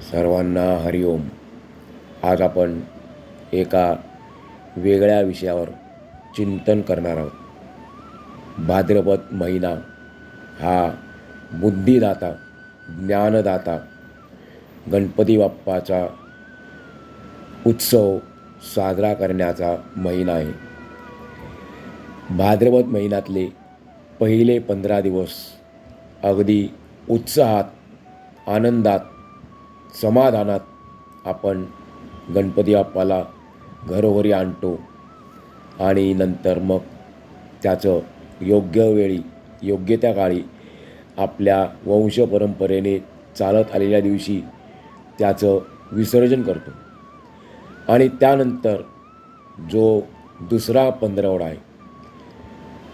सर्वांना हरिओम आज आपण एका वेगळ्या विषयावर चिंतन करणार आहोत. भाद्रपद महिना हा बुद्धिदाता ज्ञानदाता गणपती बाप्पाचा उत्सव साजरा करण्याचा महिना आहे. भाद्रपद महिन्यातले पहिले पंधरा दिवस अगदी उत्साहात आनंदात समाधानात आपण गणपती बाप्पाला घरोघरी आणतो आणि नंतर मग त्याचं योग्य वेळी योग्य त्या काळी आपल्या वंशपरंपरेने चालत आलेल्या दिवशी त्याचं विसर्जन करतो. आणि त्यानंतर जो दुसरा पंधरवडा आहे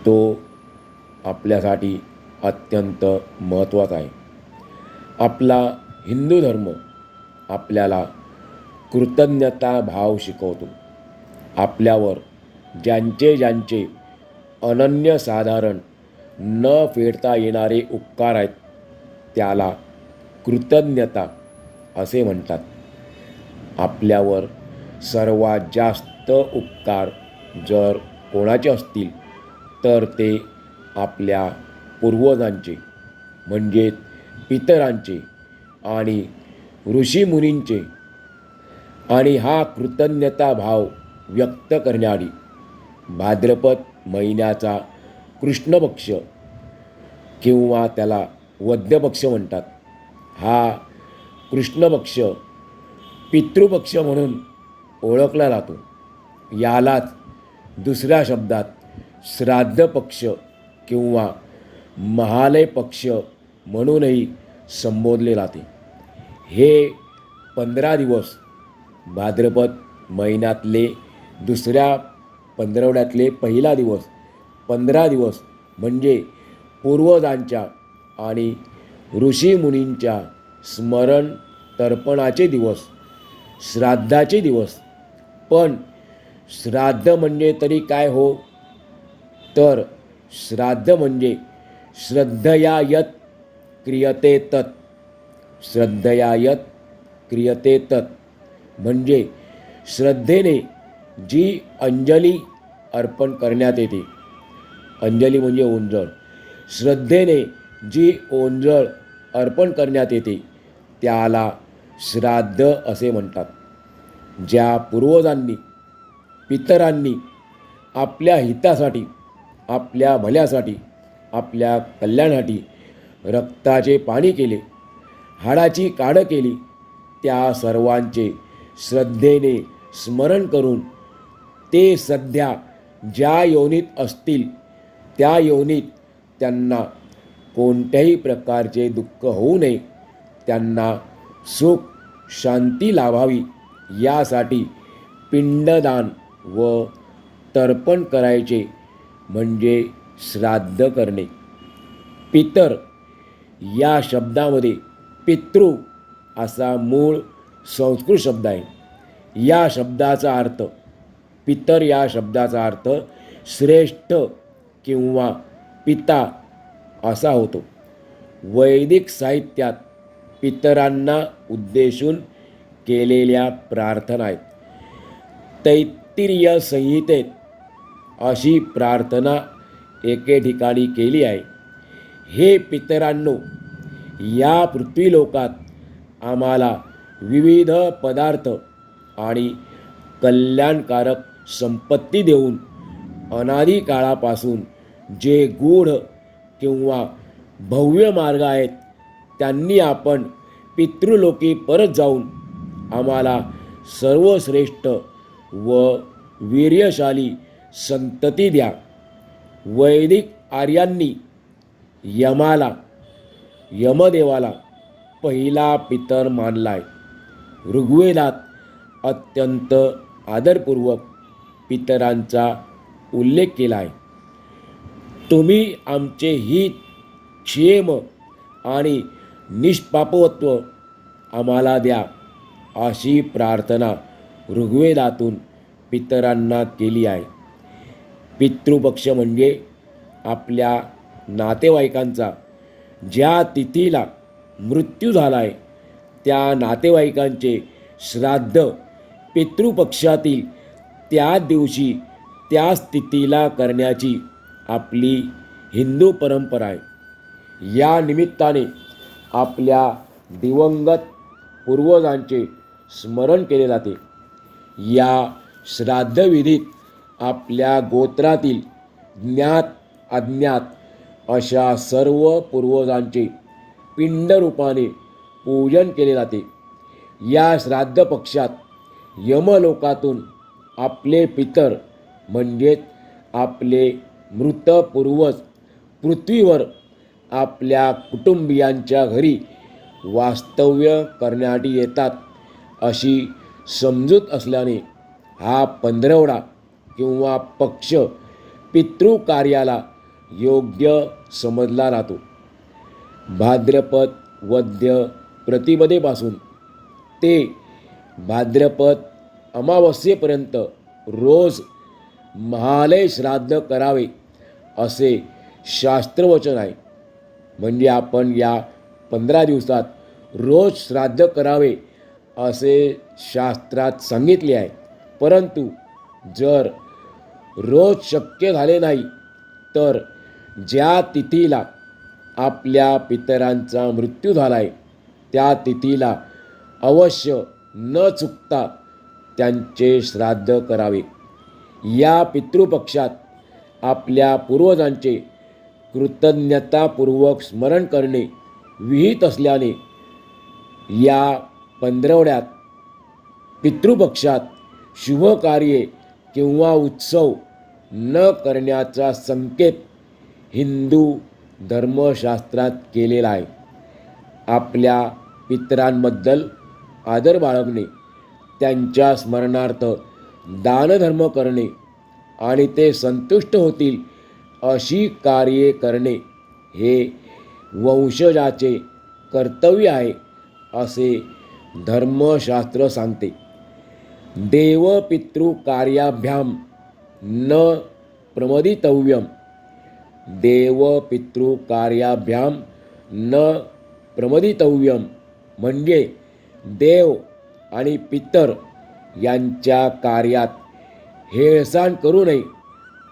तो आपल्यासाठी अत्यंत महत्त्वाचा आहे. आपला हिंदू धर्म आपल्याला कृतज्ञता भाव शिकवतो. आपल्यावर ज्यांचे ज्यांचे अनन्यसाधारण न फेडता येणारे उपकार आहेत त्याला कृतज्ञता असे म्हणतात. आपल्यावर सर्वात जास्त उपकार जर कोणाचे असतील तर ते आपल्या पूर्वजांचे म्हणजे पितरांचे आणि ऋषीमुनींचे आणि हा कृतज्ञता भाव व्यक्त करणारी भाद्रपद महिन्याचा कृष्णपक्ष किंवा त्याला वद्यपक्ष म्हणतात. हा कृष्णपक्ष पितृपक्ष म्हणून ओळखला जातो. यालाच दुसऱ्या शब्दात श्राद्ध पक्ष किंवा महालय पक्ष म्हणूनही संबोधले जाते. हे पंधरा दिवस भाद्रपद महिन्यातले दुसऱ्या पंधरवड्यातले पहिला दिवस पंधरा दिवस म्हणजे पूर्वजांच्या आणि ऋषीमुनींच्या स्मरण तर्पणाचे दिवस श्राद्धाचे दिवस. पण श्राद्ध म्हणजे तरी काय हो? तर श्राद्ध म्हणजे श्रद्धया यत क्रियते तत्. श्रद्धया यत क्रियते तत्. म्हणजे श्रद्धेने जी अंजली अर्पण करण्यात येते. अंजली म्हणजे ओंजळ. श्रद्धेने जी ओंजळ अर्पण करण्यात येते त्याला श्राद्ध असे म्हणतात. ज्या पूर्वजांनी पितरांनी आपल्या हितासाठी आपल्या भल्यासाठी आपल्या कल्याणासाठी रक्ताचे पाणी केले हाडाची काढं केली त्या सर्वांचे श्रद्धेने स्मरण करून ते सध्या ज्या योनीत असतील त्या योनीत त्यांना कोणत्याही प्रकारचे दुःख होऊ नये त्यांना सुख शांती लाभावी यासाठी पिंडदान व तर्पण करायचे म्हणजे श्राद्ध करणे. पितर या शब्दामध्ये पितृ असा मूळ संस्कृत शब्द आहे. या शब्दाचा अर्थ पितर या शब्दाचा अर्थ श्रेष्ठ किंवा पिता असा होतो. वैदिक साहित्यात पितरांना उद्देशून केलेल्या प्रार्थना आहेत. तैत्तिरीय संहितेत अशी प्रार्थना एके ठिकाणी केली आहे. हे पितरांनो या पृथ्वीलोकात आम्हाला विविध पदार्थ आणि कल्याणकारक संपत्ती देऊन अनादी काळापासून जे गूढ किंवा भव्य मार्ग आहेत त्यांनी आपण पितृलोकी परत जाऊन आम्हाला सर्वश्रेष्ठ व वीर्यशाली संतती द्या. वैदिक आर्यांनी यमाला यमदेवाला पहिला पितर मानलाय. ऋग्वेदात अत्यंत आदरपूर्वक पितरांचा उल्लेख केला आहे तुम्ही आमचे हित क्षेम आणि निष्पापवत्व आम्हाला द्या अशी प्रार्थना ऋग्वेदातून पितरांना केली आहे. पितृपक्ष म्हणजे आपल्या नातेवाईकांचा ज्या तिथीला मृत्यू झाला आहे त्या नातेवाईकांचे श्राद्ध पितृपक्षातील त्या दिवशी त्या स्थितीला करण्याची आपली हिंदू परंपरा आहे. या निमित्ताने आपल्या दिवंगत पूर्वजांचे स्मरण केले जाते. या श्राद्धविधीत आपल्या गोत्रातील ज्ञात अज्ञात अशा सर्व पूर्वजांचे पिंडरूपाने पूजन केले जाते. या श्राद्ध पक्षात यमलोकातून आपले पितर म्हणजेच आपले मृत पूर्वज पृथ्वीवर आपल्या कुटुंबियांच्या घरी वास्तव्य करण्यासाठी येतात अशी समजूत असल्याने हा पंधरवडा किंवा पक्ष पितृकार्याला योग्य समजला जातो भाद्रपद वद्य प्रतिपदेपासून ते भाद्रपद अमावस्येपर्यंत रोज महालय श्राद्ध करावे असे शास्त्रवचन आहे. म्हणजे आपण या पंधरा दिवसात रोज श्राद्ध करावे असे शास्त्रात सांगितले आहे. परंतु जर रोज शक्य झाले नाही तर ज्या तिथीला आपल्या पितरांचा मृत्यू झाला आहे त्या तिथीला अवश्य न चुकता त्यांचे श्राद्ध करावे. या पितृपक्षात आपल्या पूर्वजांचे कृतज्ञतापूर्वक स्मरण करणे विहित असल्याने या पंधरवड्यात पितृपक्षात शुभकार्ये किंवा उत्सव न करण्याचा संकेत हिंदू धर्मशास्त्रात केलेला आहे. आपल्या पितरांबद्दल आदर बाळगणे त्यांच्या स्मरणार्थ दानधर्म करणे आणि ते संतुष्ट होतील अशी कार्ये करणे हे वंशजाचे कर्तव्य आहे असे धर्मशास्त्र सांगते. देवपितृकार्याभ्याम न प्रमदितव्यम. देवपितृकार्याभ्याम न प्रमदितव्यम. म्हणजे देव आणि पितर यांच्या कार्यात हेळसाण करू नये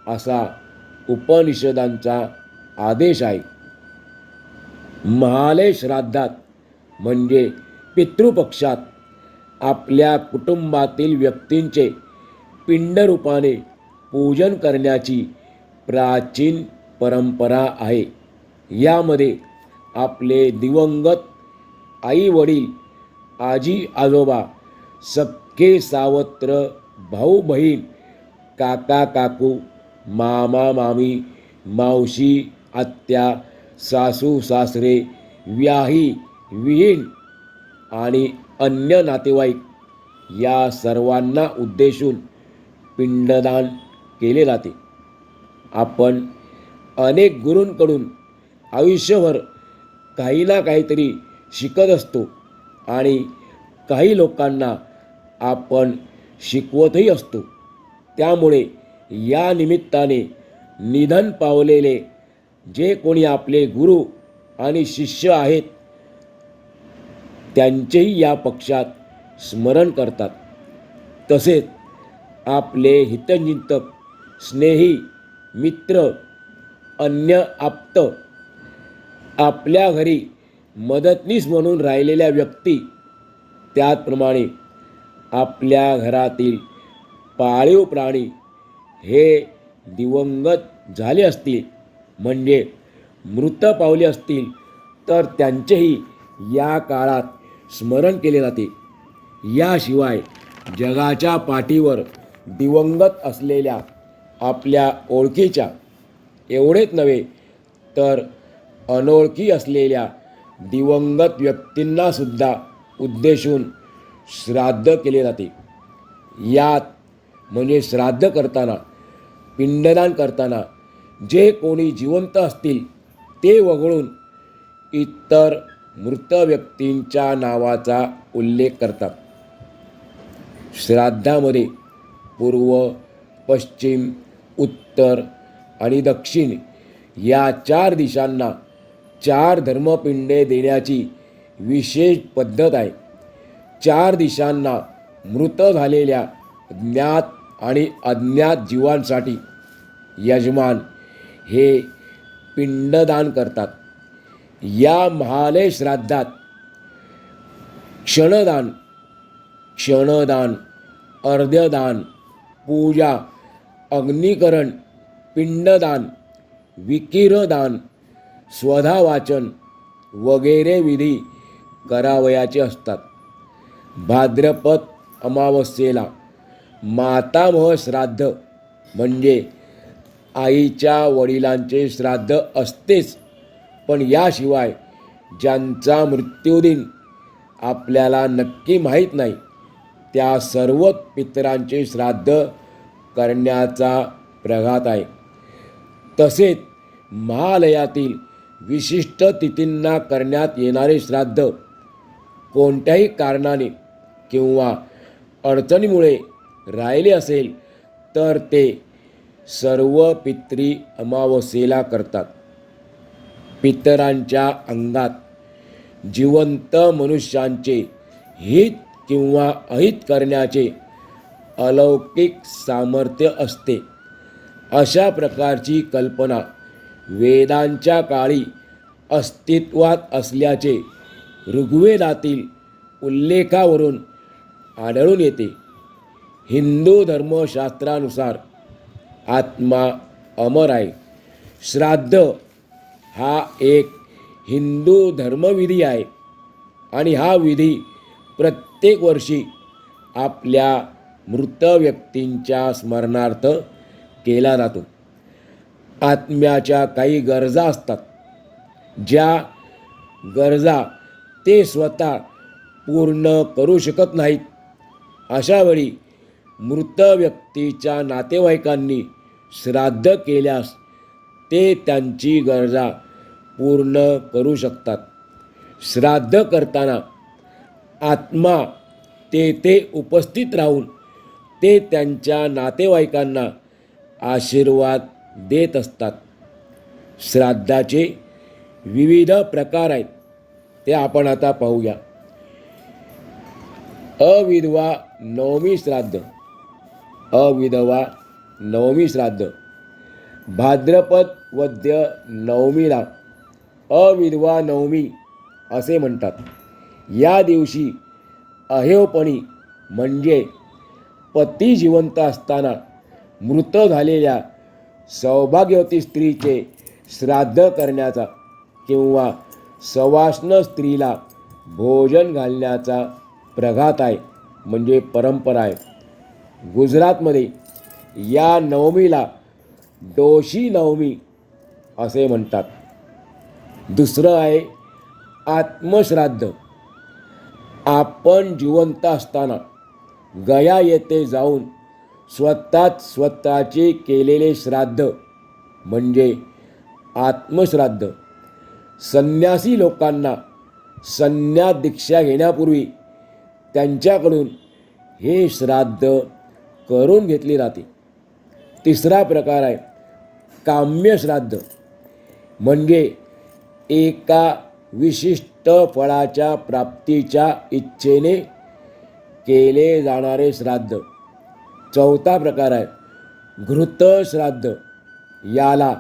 असा उपनिषदांचा आदेश आहे. महालय श्राद्धात म्हणजे पितृपक्षात आपल्या कुटुंबातील व्यक्तींचे पिंडरूपाने पूजन करण्याची प्राचीन परंपरा आहे. यामध्ये आपले दिवंगत आई वडील आजी आजोबा सख्खे सावत्र भाऊ बहीण काका काकू मामा मामी मावशी आत्या सासू सासरे व्याही विहीण आणि अन्य नातेवाईक या सर्वांना उद्देशून पिंडदान केले जाते. आपण अनेक गुरूंकडून आयुष्यभर काही ना काहीतरी शिकत असतो आणि काही लोकांना आपण शिकवतही असतो. त्यामुळे या निमित्ताने निधन पावलेले जे कोणी आपले गुरु आणि शिष्य आहेत त्यांचेही या पक्षात स्मरण करतात. तसेच आपले हितचिंतक स्नेही मित्र अन्य आप्त. आपल्या घरी मदतनीस म्हणून राहिलेल्या व्यक्ती त्याचप्रमाणे आपल्या घरातील पाळीव प्राणी हे दिवंगत झाले असतील म्हणजे मृत पावले असतील तर त्यांचेही या काळात स्मरण केले जाते. याशिवाय जगाच्या पाठीवर दिवंगत असलेल्या आपल्या ओळखीच्या एवढेच नव्हे तर अनोळखी असलेल्या दिवंगत व्यक्तींनासुद्धा उद्देशून श्राद्ध केले जाते. यात म्हणजे श्राद्ध करताना पिंडदान करताना जे कोणी जिवंत असतील ते वगळून इतर मृत व्यक्तींच्या नावाचा उल्लेख करतात. श्राद्धामध्ये पूर्व पश्चिम उत्तर आणि दक्षिण या चार दिशांना चार धर्मपिंडे देण्याची विशेष पद्धत आहे. चार दिशांना मृत झालेल्या ज्ञात आणि अज्ञात जीवांसाठी यजमान हे पिंडदान करतात. या महालय श्राद्धात क्षणदान क्षणदान अर्ध्यदान पूजा अग्निकरण पिंडदान विकिरदान स्वधा वाचन वगैरे विधी करावयाचे असतात. भाद्रपद अमावस्येला मातामह श्राद्ध म्हणजे आईच्या वडिलांचे श्राद्ध असतेच. पण याशिवाय ज्यांचा मृत्यूदिन आपल्याला नक्की माहीत नाही त्या सर्व पितरांचे श्राद्ध करण्याचा प्रघात आहे. तसेच महालयातील विशिष्ट तिथींना करण्यात येणारे श्राद्ध कोणत्याही कारणाने किंवा अडचणीमुळे राहिले असेल तर ते सर्व पित्री अमावस्येला करतात. पितरांच्या अंगात जिवंत मनुष्यांचे हित किंवा अहित करण्याचे अलौकिक सामर्थ्य असते. अशा प्रकारची कल्पना वेदांच्या काळी अस्तित्वात असल्याचे ऋग्वेदातील उल्लेखावरून आढळून येते. हिंदू धर्मशास्त्रानुसार आत्मा अमर आहे. श्राद्ध हा एक हिंदू धर्मविधी आहे आणि हा विधी प्रत्येक वर्षी आपल्या मृत व्यक्तींच्या स्मरणार्थ केला जातो. आत्म्याच्या काही गरजा असतात. ज्या गरजा ते स्वतः पूर्ण करू शकत नाहीत. अशावेळी मृत व्यक्तीच्या नातेवाईकांनी श्राद्ध केल्यास ते त्यांची गरजा पूर्ण करू शकतात. श्राद्ध करताना आत्मा तेथे उपस्थित राहून ते त्यांच्या नातेवाईकांना आशीर्वाद देत असतात. श्राद्धाचे विविध प्रकार आहेत ते आपण आता पाहूया. अविधवा नवमी श्राद्ध. अविधवा नवमी श्राद्ध. भाद्रपद वद्य नवमीला अविधवा नवमी असे म्हणतात. या दिवशी अहेवपणी म्हणजे पती जिवंत असताना मृत झालेल्या सौभाग्यवती स्त्रीचे श्राद्ध करण्याचा किंवा सवाष्ण स्त्रीला भोजन घालण्याचा प्रघात आहे म्हणजे परंपरा आहे. गुजरातमध्ये या नवमीला डोशी नवमी असे म्हणतात. दुसरं आहे आत्मश्राद्ध. आपण जिवंत असताना गया येथे जाऊन स्वतःच स्वतःचे केलेले श्राद्ध म्हणजे आत्मश्राद्ध. संन्यासी लोकांना संन्यास दीक्षा घेण्यापूर्वी त्यांच्याकडून हे श्राद्ध करून घेतले जाते. तिसरा प्रकार आहे काम्य श्राद्ध म्हणजे एका विशिष्ट फळाच्या प्राप्तीच्या इच्छेने केले जाणारे श्राद्ध. चौथा प्रकार आहे. घृत श्राद्ध याला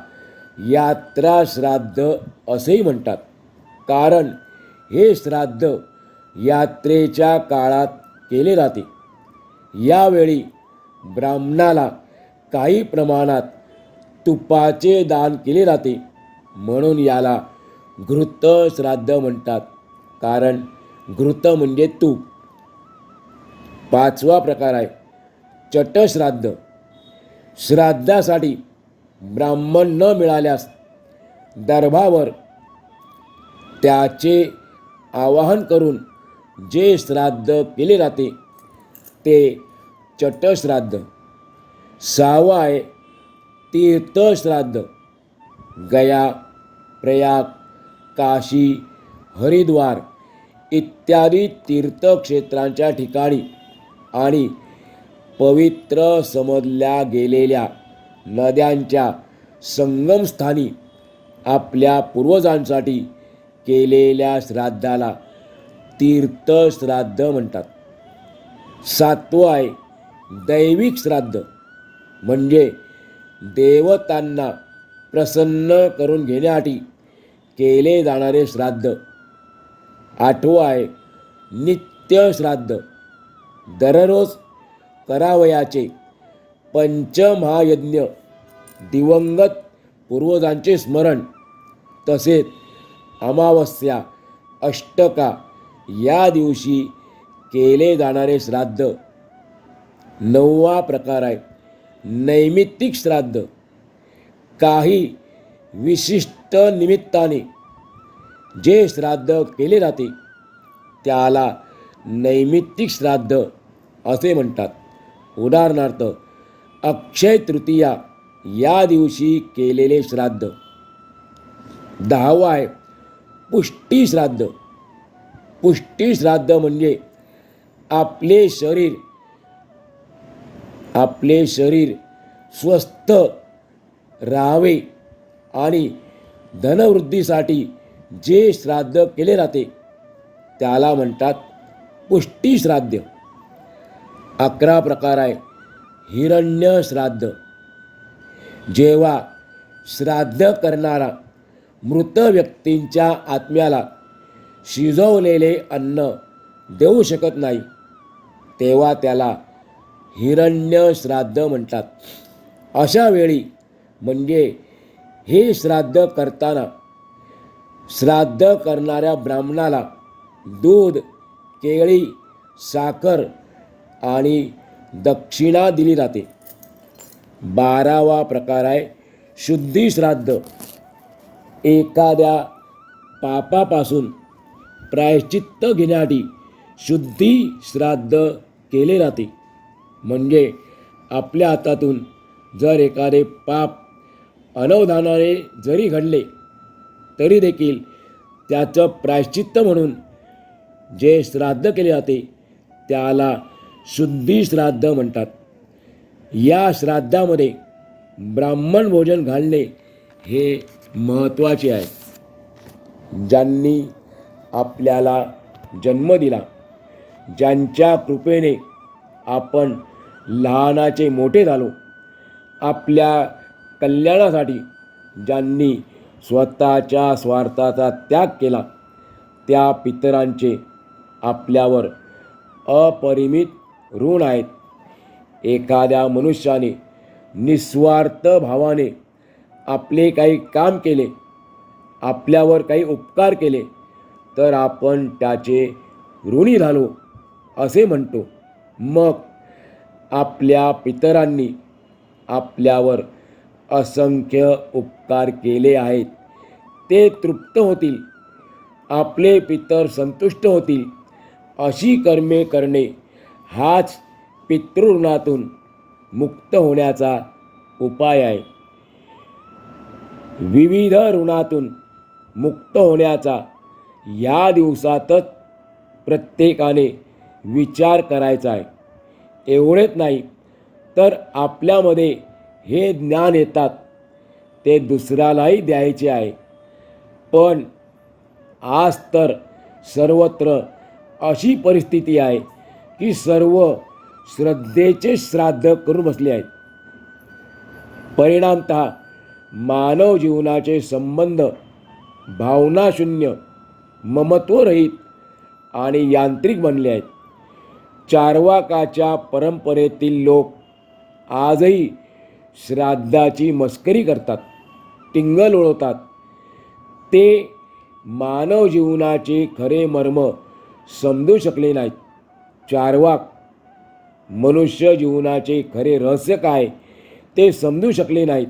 यात्रा श्राद्ध असेही म्हणतात. कारण हे श्राद्ध यात्रेच्या काळात केले जाते. यावेळी ब्राह्मणाला काही प्रमाणात तुपाचे दान केले जाते. म्हणून याला घृत श्राद्ध म्हणतात. कारण घृत म्हणजे तूप. पाचवा प्रकार आहे. चटश्राद्ध श्राद्धासाठी ब्राह्मण न मिळाल्यास दर्भावर त्याचे आवाहन करून जे श्राद्ध केले जाते ते चटश्राद्ध सहावं आहे तीर्थश्राद्ध. गया प्रयाग काशी हरिद्वार इत्यादी तीर्थक्षेत्रांच्या ठिकाणी आणि पवित्र समजल्या गेलेल्या नद्यांच्या संगमस्थानी आपल्या पूर्वजांसाठी केलेल्या श्राद्धाला तीर्थश्राद्ध म्हणतात. सातवं आहे दैविक श्राद्ध. म्हणजे देवतांना प्रसन्न करून घेण्यासाठी केले जाणारे श्राद्ध. आठवं आहे नित्य श्राद्ध दररोज करावयाचे. पंचमहायज्ञ. दिवंगत पूर्वजांचे स्मरण. तसेच अमावस्या अष्टका या दिवशी केले जाणारे श्राद्ध. नववा प्रकार आहे. नैमित्तिक श्राद्ध. काही विशिष्ट निमित्ताने जे श्राद्ध केले जाते त्याला नैमित्तिक श्राद्ध असे म्हणतात. उदाहरणार्थ अक्षय तृतीया या दिवशी केलेले श्राद्ध. दहावा आहे पुष्टी श्राद्ध. पुष्टी श्राद्ध म्हणजे आपले शरीर आपले शरीर स्वस्थ राहावे आणि धनवृद्धीसाठी जे श्राद्ध केले जाते त्याला म्हणतात पुष्टी श्राद्ध. अकरा प्रकार आहे हिरण्य श्राद्ध. जेव्हा श्राद्ध करणारा मृत व्यक्तींच्या आत्म्याला शिजवलेले अन्न देऊ शकत नाही तेव्हा त्याला हिरण्य श्राद्ध म्हणतात. अशा वेळी म्हणजे हे श्राद्ध करताना श्राद्ध करणाऱ्या ब्राह्मणाला दूध केळी साखर आणि दक्षिणा दिली जाते. बारावा प्रकार आहे शुद्धी श्राद्ध. एखाद्या पापापासून प्रायश्चित्त घेण्यासाठी शुद्धी श्राद्ध केले जाते. म्हणजे आपल्या हातातून जर एखादे पाप अनवधानाने जरी घडले तरी देखील त्याचं प्रायश्चित्त म्हणून जे श्राद्ध केले जाते त्याला शुद्धी श्राद्ध म्हणतात. या श्राद्धामध्ये ब्राह्मण भोजन घालणे हे महत्त्वाचे आहे. ज्यांनी आपल्याला जन्म दिला ज्यांच्या कृपेने आपण लहानाचे मोठे झालो आपल्या कल्याणासाठी ज्यांनी स्वतःच्या स्वार्थाचा त्याग केला त्या पितरांचे आपल्यावर अपरिमित ऋण आहेत. एखाद्या मनुष्याने निस्वार्थ भावाने आपले काही काम केले आपल्यावर काही उपकार केले तर आपण त्याचे ऋणी झालो असे म्हणतो. मग आपल्या पितरांनी आपल्यावर असंख्य उपकार केले आहेत. ते तृप्त होतील आपले पितर संतुष्ट होतील अशी कर्मे करणे हाच पितृऋणातून मुक्त होण्याचा उपाय आहे. विविध ऋणातून मुक्त होण्याचा या दिवसातच प्रत्येकाने विचार करायचा आहे. एवढेच नाही तर आपल्यामध्ये हे ज्ञान येतात ते दुसऱ्यालाही द्यायचे आहे. पण आज तर सर्वत्र अशी परिस्थिती आहे की सर्व श्रद्धेचे श्राद्ध करून बसले आहेत. परिणामत मानव जीवनाचे संबंध भावनाशून्य ममत्वरहित आणि यांत्रिक बनले आहेत. चारवाकाच्या परंपरेतील लोक आजही श्राद्धाची मस्करी करतात टिंगल ओळवतात ते मानव जीवनाचे खरे मर्म समजू शकले नाहीत. चारवाक. मनुष्य जीवनाचे खरे रहस्य काय ते समजू शकले नाहीत.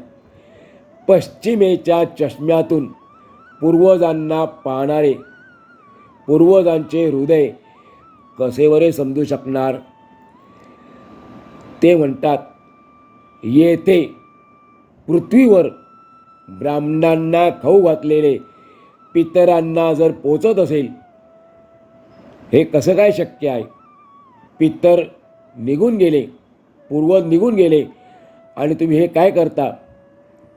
पश्चिमेच्या चष्म्यातून पूर्वजांना पाहणारे पूर्वजांचे हृदय कसे वरे समजू शकणार? ते म्हणतात येथे पृथ्वीवर ब्राह्मणांना खाऊ घातलेले पितरांना जर पोचत असेल हे कसं काय शक्य आहे? पितर निघून गेले पूर्वज निघून गेले. आणि तुम्ही हे काय करता?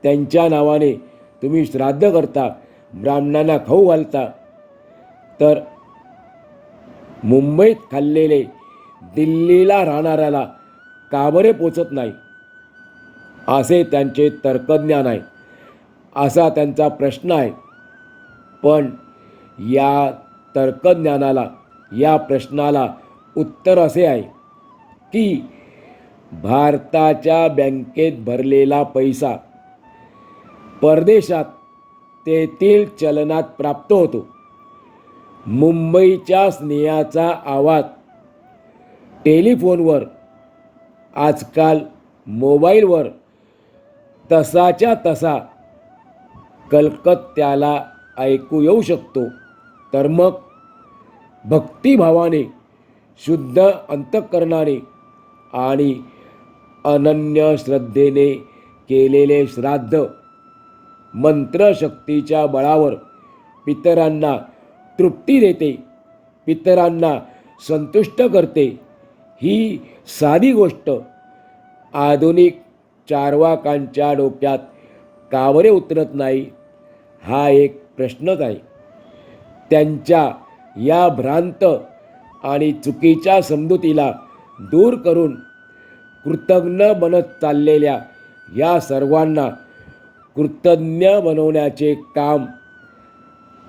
त्यांच्या नावाने तुम्ही श्राद्ध करता ब्राह्मणांना खाऊ घालता. तर मुंबईत खाल्लेले दिल्लीला राहणाऱ्याला काबरे पोचत नाही. असे त्यांचे तर्कज्ञान आहे. असा त्यांचा प्रश्न आहे. पण या तर्कज्ञानाला या प्रश्नाला उत्तर असे आहे की भारताच्या बँकेत भरलेला पैसा परदेशात तेथील चलनात प्राप्त होतो. मुंबईच्या स्नेहाचा आवाज टेलिफोनवर आजकाल मोबाईलवर तसाच्या तसा कलकत्त्याला ऐकू येऊ शकतो. तर मग भक्तिभावाने शुद्ध अंतःकरणाने आणि अनन्य श्रद्धेने केलेले श्राद्ध मंत्रशक्तीच्या बळावर पितरांना तृप्ती देते पितरांना संतुष्ट करते. ही साधी गोष्ट आधुनिक चारवाकांच्या डोक्यात कावरे उतरत नाही हा एक प्रश्नच आहे. त्यांच्या या भ्रांत आणि चुकीच्या समजुतीला दूर करून कृतज्ञ बनत चाललेल्या या सर्वांना कृतज्ञ बनवण्याचे काम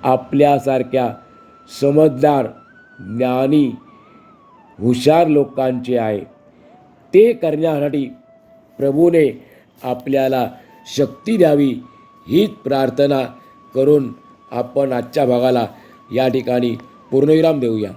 आपल्यासारख्या समजदार ज्ञानी हुशार लोकांचे आहे. ते करण्यासाठी प्रभूने आपल्याला शक्ती द्यावी हीच प्रार्थना करून आपण आजच्या भागाला या ठिकाणी पूर्णविराम देऊया.